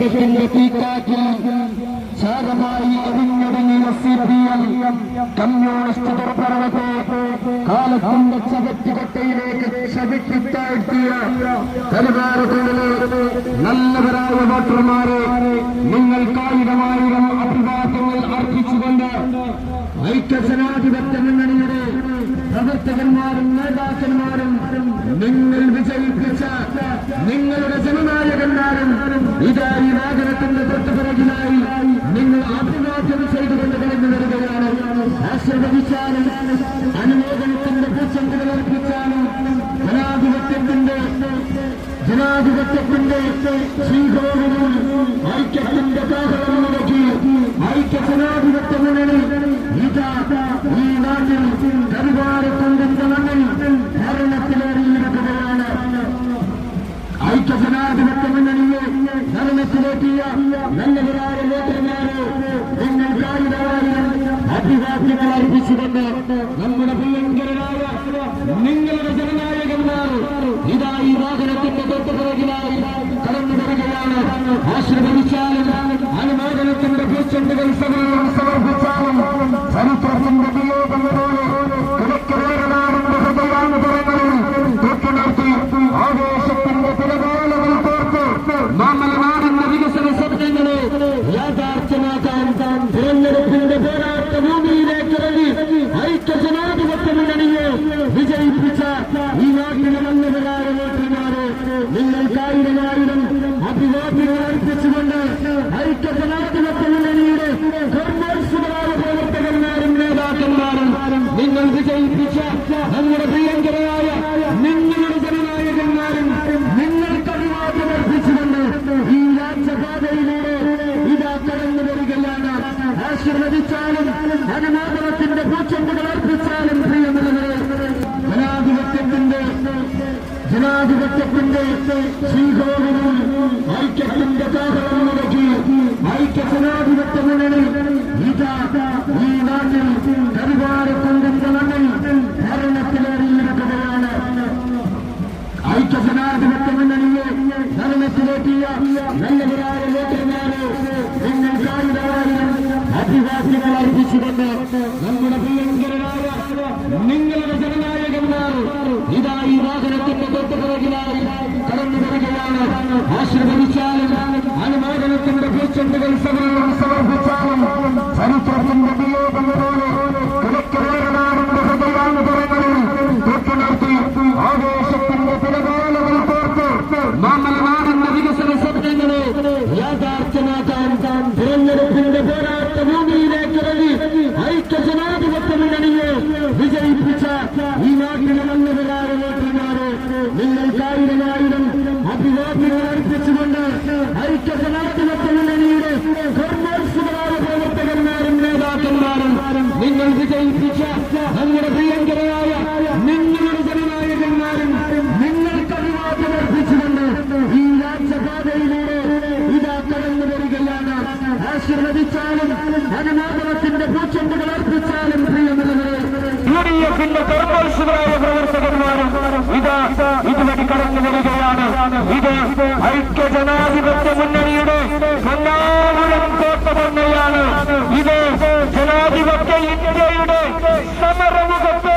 M communist കാലത്തിന്റെ നല്ലവരായ വോട്ടർമാരെ നിങ്ങൾക്കായിരമായിരം അഭിവാദ്യങ്ങൾ അർപ്പിച്ചുകൊണ്ട് ഐക്യജനാധിപത്യ മുന്നണിയുടെ പ്രവർത്തകന്മാരും നേതാക്കന്മാരും നിങ്ങൾ വിജയിപ്പിച്ച നിങ്ങളുടെ ജനനായകന്മാരും ഇതാ ഈ വാഹനത്തിന്റെ തൊട്ടുപിറകിലായി നിങ്ങൾ അഭിവാദ്യം ചെയ്തുകൊണ്ട് കടന്നു വരികയാണ്. ആശീർവദിച്ചാലും അനുമോദനത്തിന്റെ പൂച്ചെണ്ടുകൾ അർപ്പിച്ചാലും ജനാധിപത്യത്തിന്റെ ജനാധിപത്യത്തിന്റെ ശ്രീകോവിലും ഐക്യത്തിന്റെ കാഹളം മുടക്കി ഐക്യ ജനാധിപത്യ മുന്നണി ഇതാ ഈ നാട്ടിൽ പരിവാരത്തിന്റെ മണ്ണിൽ ഭരണത്തിലേറിയിരിക്കുകയാണ്. ഐക്യ ജനാധിപത്യ മുന്നണിയെ ഭരണത്തിലെത്തിയ നല്ലവരായ വോട്ടർമാരെ നിങ്ങൾക്കായിരം അഭിവാദ്യങ്ങൾ അർപ്പിച്ചുകൊണ്ട് നമ്മുടെ പ്രിയങ്കരനായ നിങ്ങളുടെ ജനനായകന്മാർ ഇതാ ഈ വാഹനത്തിന്റെ തൊട്ടുപിറകിലായി കടന്നു വരികയാണ് ആശീർവദിച്ചാലും അനുമോദനത്തിന്റെ പൂച്ചെണ്ടുകൾ സമർപ്പിച്ചാലും ചരിത്രത്തിന്റെ വിയോഗങ്ങളോട് കിഴക്കുവേറനാടിന്റെ ഹൃദയാനുഭവങ്ങളിൽ തൂക്കിനിർത്തി ആവേശത്തിന്റെ തിരകോലകൾ തോർത്ത് മാമലനാടിന്റെ വികസന സ്വപ്നങ്ങളെ യാഥാർത്ഥ്യമാക്കാൻ തിരഞ്ഞെടുപ്പിന്റെ പോരാട്ട ഭൂമിയിലേക്ക് ഇറങ്ങി ഐക്യ ജനാധിപത്യ മുന്നണിയെ വിജയിപ്പിച്ച ഈ നാട്ടിലെ നല്ലവരായ വോട്ടർമാരെ നിങ്ങൾക്കായിരമായിരം അഭിവാദ്യങ്ങൾ അർപ്പിച്ചുകൊണ്ട് ഐക്യ ജനാധിപത്യ മുന്നണിയുടെ കർമ്മോത്സുകരായ പ്രവർത്തകന്മാരും നേതാക്കന്മാരും നിങ്ങൾ വിജയിപ്പിച്ച നമ്മുടെ പ്രിയങ്കരായ നിങ്ങളുടെ ജനനായകന്മാരും നിങ്ങൾക്ക് അഭിവാദ്യം അർപ്പിച്ചുകൊണ്ട് ഈ രാജപാതയിലൂടെ ഇതാ കടന്നു വരികയാണ്. ആശീർവദിച്ചാലും അനുമോദനത്തിന്റെ പൂച്ചെണ്ടുകൾ അർപ്പിച്ചാലും പ്രിയമുള്ളവരെ ജനാധിപത്യത്തിന്റെ ജനാധിപത്യത്തിന്റെ ശ്രീകോവിലും ഐക്യത്തിന്റെ കാഹളം മുടക്കി ഐക്യ ജനാധിപത്യ മുന്നണി ഇതാ ഈ നാട്ടിൽ മണ്ണിൽ ഭരണത്തിലേറിയിരിക്കുകയാണ് ഐക്യ ജനാധിപത്യ മുന്നണിയെ ഭരണത്തിലെത്തിയ നല്ലവരായ വോട്ടർമാരെ നിങ്ങൾക്കായിരം അഭിവാദ്യങ്ങൾ അർപ്പിച്ചുകൊണ്ട് നമ്മുടെ പ്രിയങ്കരനായ നിങ്ങളുടെ ജനനായകന്മാർ ഇതാ ഈ വാഹനത്തിന്റെ തൊട്ടുപിറകിലായി കടന്നു വരികയാണ്. ആശീർവദിച്ചാലും അനുമോദനത്തിന്റെ പൂച്ചെണ്ടുകൾ സമയം സമർപ്പിച്ചാലും ചരിത്രത്തിന്റെ വിയോഗങ്ങളോട് കിഴക്കുവേറനാടിന്റെ ഹൃദയാനുഭവങ്ങളിൽ തൂക്കിനിർത്തി ആവേശത്തിന്റെ തിരകോലകൾ തോർത്ത് മാമലനാടിന്റെ വികസന സ്വപ്നങ്ങളെ യാഥാർത്ഥ്യമാക്കാൻ തിരഞ്ഞെടുപ്പിന്റെ പോരാട്ട ഭൂമിയിലേക്ക് ഇറങ്ങി ഐക്യ ജനാധിപത്യ മുന്നണിയെ വിജയിപ്പിച്ച ഈ നാട്ടിലെ നല്ലവരായ വോട്ടർമാരെ നിങ്ങൾക്കായിരമായിരം അഭിവാദ്യങ്ങൾ അർപ്പിച്ചുകൊണ്ട് ഐക്യ ജനാധിപത്യ മുന്നണിയുടെ കർമ്മോത്സുകരായ പ്രവർത്തകന്മാരും നേതാക്കന്മാരും നിങ്ങൾ വിജയിപ്പിച്ച നമ്മുടെ പ്രിയങ്കരനായ നിങ്ങളുടെ ജനനായകന്മാരും നിങ്ങൾക്ക് അഭിവാദ്യം അർപ്പിച്ചുകൊണ്ട് ഈ രാജ്യപാതയിലൂടെ ഇതാ കടന്നു വരികയാണ്. ആശീർവദിച്ചാലും അനുമോദനത്തിന്റെ പൂച്ചെണ്ടുകൾ അർപ്പിച്ചാലും പ്രിയമുള്ളവരെ യു ഡി എഫിന്റെ കർമ്മോത്സുകരായ പ്രവർത്തകന്മാരും ഇതാ ഇതുവഴി വരികയാണ് ഇത് ഐക്യ ജനാധിപത്യ മുന്നണിയുടെ കണ്ണാകുളം കോട്ട തന്നെയാണ് ഇത് ജനാധിപത്യ ഇന്ത്യയുടെ സമരമുഖത്ത്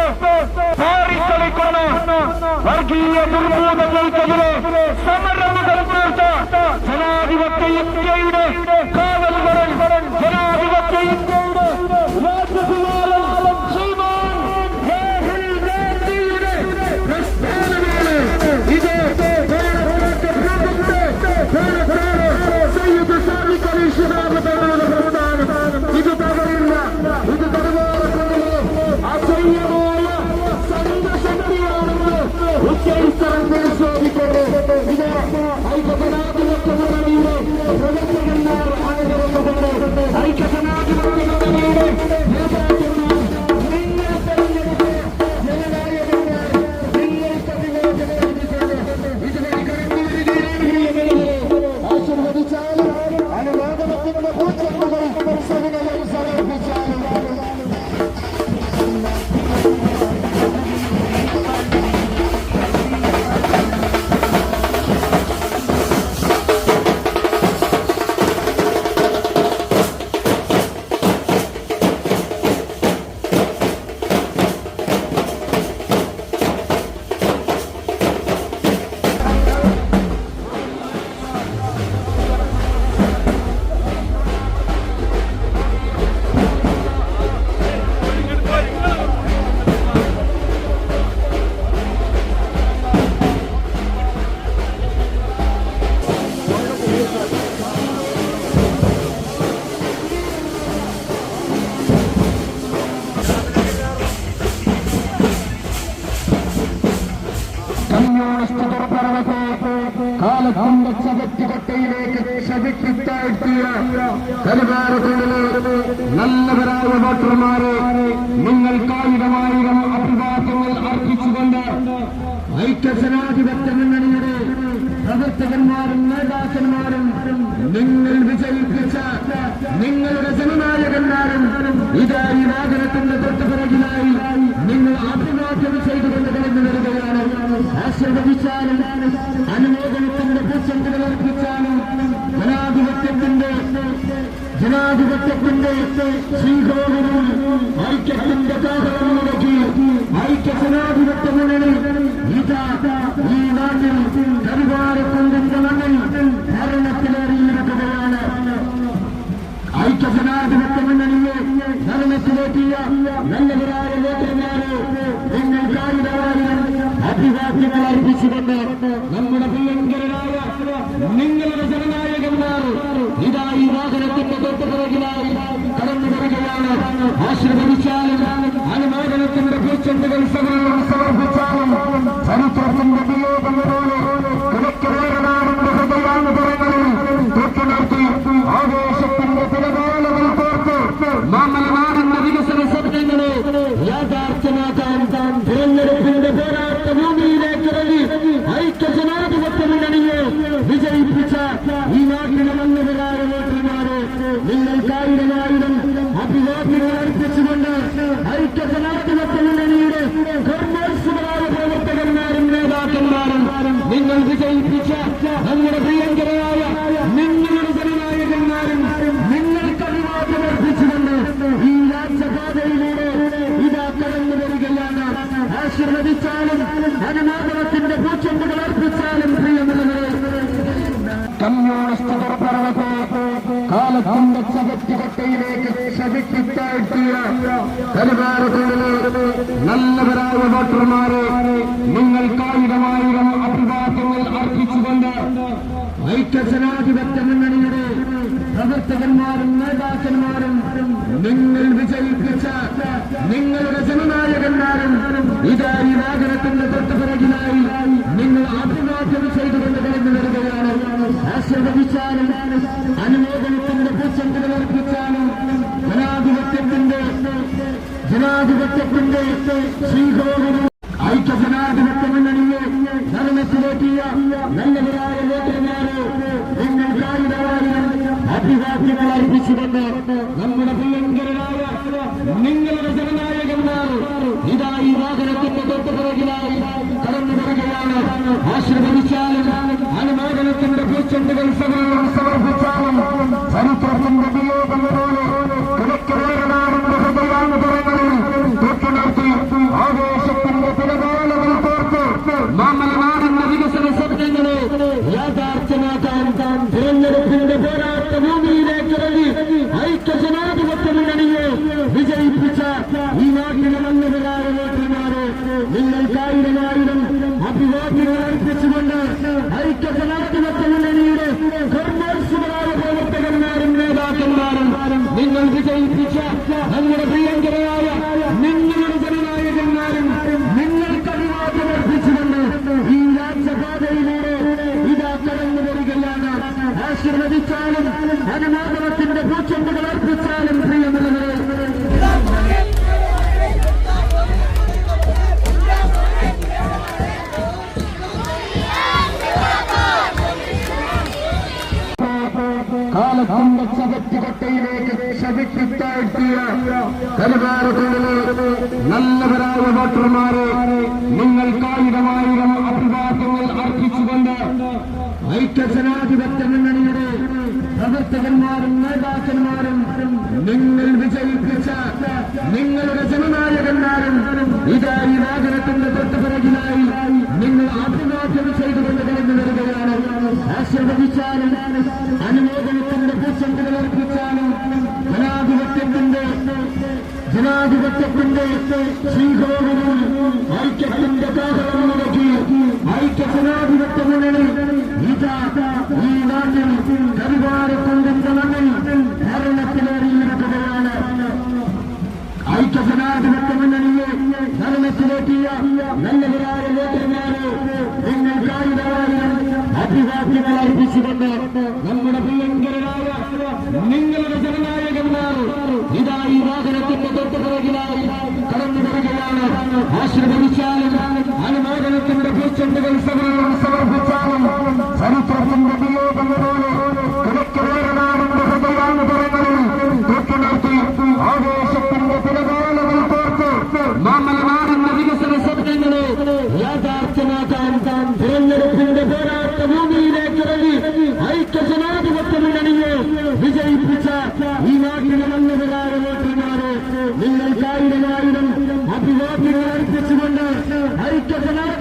പാറിക്കളിക്കുന്ന വർഗീയ ദുർഭൂതങ്ങൾക്കെതിരെ കരുവാരക്കുള്ളിലെ നല്ലവരായ വോട്ടർമാരെ നിങ്ങൾക്കായിരമായിരം അഭിവാദ്യങ്ങൾ അർപ്പിച്ചുകൊണ്ട് ഐക്യജനാധിപത്യ മുന്നണിയുടെ പ്രവർത്തകന്മാരും നേതാക്കന്മാരും നിങ്ങൾ വിജയിപ്പിച്ച നിങ്ങളുടെ ജനനായകന്മാരും ഇതാ ഈ വാഹനത്തിന്റെ തൊട്ടുപിറകിലായി നിങ്ങൾ അഭിവാദ്യം ചെയ്തുകൊണ്ട് കടന്നു വരികയാണ്. ആശീർവദിച്ചാലും അനുമോദനത്തിന്റെ പൂച്ചെണ്ടുകൾ അർപ്പിച്ചാലും ജനാധിപത്യത്തിന്റെ ജനാധിപത്യത്തിന്റെ ശ്രീകോവിലും ഐക്യത്തിന്റെ കാഹളം മുടക്കി ഐക്യ ജനാധിപത്യ മുന്നണി ഇതാ ഈ നാട്ടിൽ കരിവാരക്കൊണ്ടിന്റെ മണ്ണിൽ ഭരണത്തിലേറിയിരിക്കുകയാണ് ഐക്യ ജനാധിപത്യ മുന്നണിയെ ഭരണത്തിലെത്തിയ നല്ലവരായ വോട്ടർമാരെ നിങ്ങൾ കായികമായും അഭിവാദ്യങ്ങൾ അർപ്പിച്ചുകൊണ്ട് നമ്മുടെ പ്രിയങ്കരനായ നിങ്ങളുടെ ജനനായകന്മാർ ഇതാ ഈ വാഹനത്തിന്റെ തൊട്ടുപിറകിലായി കടന്നു വരികയാണ് ആശീർവദിച്ചാലും അനുമോദനത്തിന്റെ പൂച്ചെണ്ടുകൾ സകലം ഈ നാട്ടിലെ നിങ്ങൾ നിങ്ങൾക്കായിരമായിരം അഭിവാദ്യങ്ങളർപ്പിച്ചുകൊണ്ട് അർപ്പിച്ചുകൊണ്ട് ഐക്യ ജനാധിപത്യ മുന്നണിയുടെ കർമ്മോത്സവരായ പ്രവർത്തകന്മാരും നേതാക്കന്മാരും നിങ്ങൾ വിജയിപ്പിച്ച നമ്മുടെ പ്രിയങ്കരമായ നിങ്ങളുടെ ജനനായകന്മാരും നിങ്ങൾക്ക് അഭിവാദ്യം അർപ്പിച്ചുകൊണ്ട് ഈ രാജ്യപാതയിലൂടെ ഇതാ കടന്നു വരികയാണ്. ആശീർവദിച്ചാലും അനുമോദനത്തിന്റെ കാലത്തിന്റെ ചവറ്റുകൊട്ടയിലേക്ക് ചവിട്ടിത്താഴ്ത്തിയ പരിവാരത്തിലെ നല്ലവരായ വോട്ടർമാരെ നിങ്ങൾക്കായിരമായിരം അഭിവാദ്യങ്ങൾ അർപ്പിച്ചുകൊണ്ട് ഐക്യജനാധിപത്യ മുന്നണിയുടെ പ്രവർത്തകന്മാരും നേതാക്കന്മാരും നിങ്ങൾ വിജയിപ്പിച്ച നിങ്ങളുടെ ജനനായകന്മാരും ഇതാ ഈ വാഹനത്തിന്റെ തൊട്ടുപിറകിലായി നിങ്ങൾ അഭിവാദ്യം ചെയ്തുകൊണ്ട് കഴിഞ്ഞു വരികയാണ്. ആശീർവദിച്ചാലും അനുമോദനത്തിന്റെ പൂച്ചെണ്ടുകൾ അർപ്പിച്ചാലും ജനാധിപത്യത്തിന്റെ ജനാധിപത്യത്തിന്റെ ശ്രീകോവിലും ഐക്യ ജനാധിപത്യ മുന്നണിയെ ഭരണത്തിലേക്കിയ നല്ലവരായ വോട്ടർമാരെ നിങ്ങൾ കായികമായും അഭിവാദ്യങ്ങൾ അർപ്പിച്ചുകൊണ്ട് നമ്മുടെ പ്രിയങ്കരനായ നിങ്ങളുടെ ജനനായകന്മാർ ഇതാ ഈ വാഹനത്തിന്റെ തൊട്ടുപിറകിലായി കടന്നു വരികയാണ്. ആശീർവദിച്ചാലും അനുമോദനത്തിന്റെ പൂച്ചെണ്ടുകൾ സമർപ്പിച്ചാലും ചരിത്രത്തിന്റെ വിയോഗം പോലെ കിഴക്കവേറനാടിന്റെ ഹൃദയാനുഭവങ്ങളിൽ തൊട്ടുനിർത്തി ആവേശത്തിന്റെ തിരകോലകൾ തോർത്ത് മാമലനാടിന്റെ വികസന സ്വപ്നങ്ങളെ യാഥാർത്ഥ്യമാക്കാൻ തിരഞ്ഞെടുപ്പിന്റെ പോരാട്ട ഭൂമിയിലേക്ക് ഇറങ്ങി ഐക്യ ജനാധിപത്യ മുന്നണിയെ വിജയിപ്പിച്ച ഈ നാട്ടിലെ നല്ലവരായ വോട്ടർമാരെ നിങ്ങൾക്കായിരമായിരം അഭിവാദ്യങ്ങൾ അർപ്പിച്ചുകൊണ്ട് ഐക്യ ജനാധിപത്യ മുന്നണിയുടെ കർമ്മോത്സവരായ പ്രവർത്തകന്മാരും നേതാക്കന്മാരും നിങ്ങൾ വിജയിപ്പിച്ച നമ്മുടെ പ്രിയങ്കരനായ നിങ്ങളുടെ ജനനായകന്മാരും നിങ്ങൾക്ക് അഭിവാദ്യം അർപ്പിച്ചുകൊണ്ട് ഈ രാജ്യപാതയിലൂടെ ഇതാ കടന്നു വരികയാണ് ആശീർവദിച്ചാലും അനുമോദനത്തിന്റെ പൂച്ചെണ്ടുകൾ അർപ്പിച്ചാലും പ്രിയമുള്ളവരെ. കാലത്തിന്റെ ചവറ്റുകൊട്ടയിലേക്ക് ചവിട്ടിത്താഴ്ത്തിയ കരുവാരക്കുള്ളിലെ നല്ലവരായ വോട്ടർമാരെ നിങ്ങൾക്കായിരമായിരം അഭിവാദ്യങ്ങൾ അർപ്പിച്ചുകൊണ്ട് ഐക്യ ജനാധിപത്യ മുന്നണിയുടെ പ്രവർത്തകന്മാരും നേതാക്കന്മാരും നിങ്ങൾ വിജയിപ്പിച്ച നിങ്ങളുടെ ജനനായകന്മാരും ഇതായി വാഹനത്തിന്റെ തൊട്ടുപിറകിലായി നിങ്ങൾ അഭിവാദ്യം ചെയ്തുകൊണ്ട് കടന്നു വരികയാണ് ആശീർവദിച്ചാലും അനുമോദനത്തിന്റെ പൂച്ചെണ്ടുകൾ അർപ്പിച്ചാലും ജനാധിപത്യത്തിന്റെ ജനാധിപത്യത്തിന്റെ ശ്രീകോവിലും ഐക്യത്തിന്റെ കാഹളം മുടക്കി ഐക്യ ജനാധിപത്യ മുന്നണി ഇതാ ഈ നാട്ടിൽ പരിവാരത്തിന്റെ മണ്ണിൽ ഭരണത്തിലേറിയിരിക്കുകയാണ്. ഐക്യ ജനാധിപത്യ മുന്നണിയെ ഭരണത്തിലെത്തിയ നല്ലവരായ വോട്ടർമാരെ നിങ്ങൾ അഭിവാദ്യങ്ങൾ അർപ്പിച്ചുകൊണ്ട് നമ്മുടെ പ്രിയങ്കരനായ നിങ്ങളുടെ ജനനായകന്മാർ ഇതാ ഈ വാഹനത്തിന്റെ തൊട്ട് പിറകിലായി കടന്നു വരികയാണ് ആശീർവദിച്ചാലും അനുമോദനത്തിന്റെ പൂച്ചെണ്ടുകൾ സമർപ്പിച്ചാലും ചരിത്രത്തിന്റെ വിയോഗങ്ങളോട് കിഴക്കുവേറനാടിന്റെ ഹൃദയാന്തരങ്ങളിൽ തൊട്ടുനിർത്തി ആവേശത്തിന്റെ തിരമാലകൾ തോർത്ത് മാമലനാടിന്റെ വികസന സ്വപ്നങ്ങളെ യാഥാർത്ഥ്യമാക്കാൻ തിരഞ്ഞെടുപ്പിന്റെ പോരാട്ട ഭൂമിയിലേക്ക് ഇറങ്ങി ഐക്യജനാധിപത്യ മുന്നണിയെ വിജയിപ്പിച്ച ഈ നാട്ടിലെ മണ്ണുകാര വോട്ടർമാരെ നിങ്ങൾക്കായിരമായിരം അഭിവാദ്യങ്ങൾ അർപ്പിച്ചുകൊണ്ട് ഐക്യജനാധിപത്യ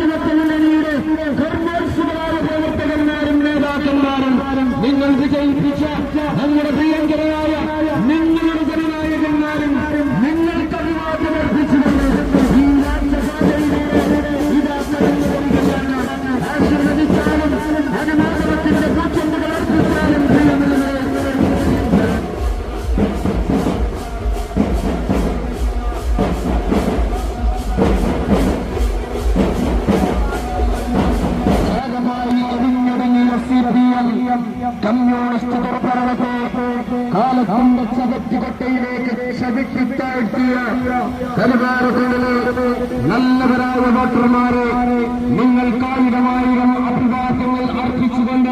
നിങ്ങൾ നിങ്ങൾക്കായിരമായിരം അഭിവാദ്യങ്ങൾ അർപ്പിച്ചുകൊണ്ട്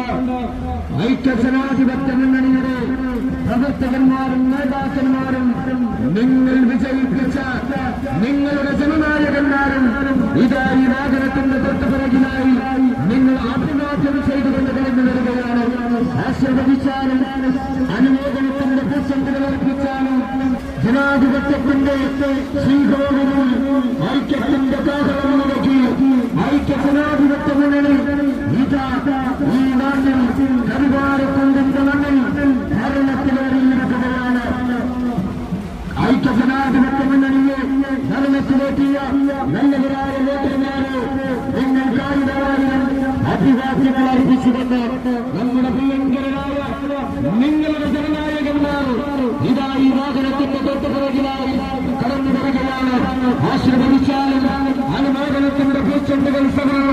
ഐക്യജനാധിപത്യ മുന്നണിയുടെ പ്രവർത്തകന്മാരും നേതാക്കന്മാരും നിങ്ങൾ വിജയിപ്പിച്ച നിങ്ങളുടെ ജനനായകന്മാരും ഇതാ ഈ വാഹനത്തിന്റെ തൊട്ടുപിറകിലായി നിങ്ങൾ അഭിവാദ്യം ചെയ്തുകൊണ്ട് കടന്നു വരികയാണ്. ആശീർവദിച്ചാലും അനുമോദനത്തിന്റെ പൂച്ചെണ്ടുകൾ അർപ്പിച്ചാലും ജനാധിപത്യത്തിന്റെ ശ്രീകോവിലും ഐക്യത്തിന്റെ കാഹളം മുടക്കി ഐക്യ ജനാധിപത്യ മുന്നണി ഈ നാട്ടിൽ കരിവാരക്കുണ്ടിന്റെ മണ്ണിൽ ഭരണത്തിലേറിയിരിക്കുകയാണ് ഐക്യജനാധിപത്യ മുന്നണിയെ ഭരണത്തിലെത്തിയ നല്ലവരായ വോട്ടർമാരെ നിങ്ങൾക്കായിരമായിരം അഭിവാദ്യങ്ങൾ അർപ്പിച്ചുകൊണ്ട് നമ്മുടെ പ്രിയങ്കരനായ നിങ്ങളുടെ ജനനായകന്മാർ ഇതാ ഈ വാഹനത്തിന്റെ തൊട്ടുപിറകിലായി കടന്നു വരികയാണ് ആശീർവദിച്ചാലും അനുമോദനത്തിന്റെ പൂച്ചെണ്ടുകൾ സമരം